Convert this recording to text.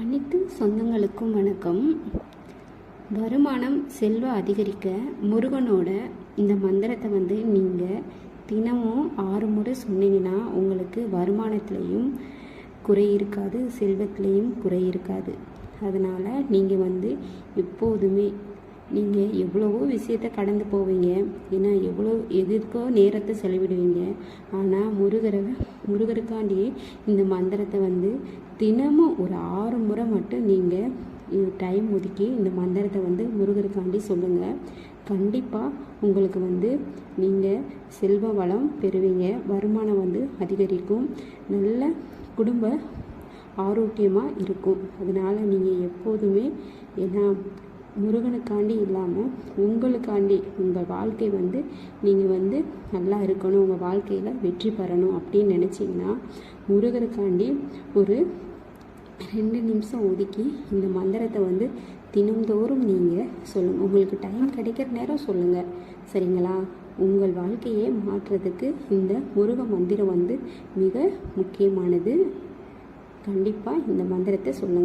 அனைத்து சொந்தங்களுக்கும் வணக்கம். வருமானம் செல்வ அதிகரிக்க முருகனோட இந்த மந்திரத்தை வந்து நீங்கள் தினமும் ஆறு முறை சொன்னீங்கன்னா உங்களுக்கு வருமானத்துலேயும் குறை இருக்காது செல்வத்திலையும் குறை இருக்காது. அதனால் நீங்கள் வந்து எப்போதுமே நீங்கள் எவ்வளவோ விஷயத்த கடந்து போவீங்க. ஏன்னா எவ்வளோ எதுக்கோ நேரத்தை செலவிடுவீங்க. ஆனால் முருகரை முருகருக்காண்டியே இந்த மந்திரத்தை வந்து தினமும் ஒரு ஆறு முறை மட்டும் நீங்கள் டைம் ஒதுக்கி இந்த மந்திரத்தை வந்து முருகருக்காண்டி சொல்லுங்கள் கண்டிப்பாக உங்களுக்கு வந்து நீங்கள் செல்வ வளம் பெறுவீங்க. வருமானம் வந்து அதிகரிக்கும். நல்ல குடும்ப ஆரோக்கியமாக இருக்கும். அதனால் நீங்கள் எப்போதுமே ஏன்னா முருகனுக்காண்டி இல்லாமல் உங்களுக்காண்டி உங்கள் வாழ்க்கை வந்து நீங்கள் வந்து நல்லா இருக்கணும் உங்கள் வாழ்க்கையில் வெற்றி பெறணும் அப்படின்னு நினச்சிங்கன்னா முருகனுக்காண்டி ஒரு ரெண்டு நிமிஷம் ஒதுக்கி இந்த மந்திரத்தை வந்து தினம்தோறும் நீங்கள் சொல்லுங்கள் உங்களுக்கு டைம் கிடைக்கிற நேரம் சொல்லுங்கள் சரிங்களா? உங்கள் வாழ்க்கையை மாற்றுறதுக்கு இந்த முருக மந்திரம் வந்து மிக முக்கியமானது. கண்டிப்பாக இந்த மந்திரத்தை சொல்லுங்கள்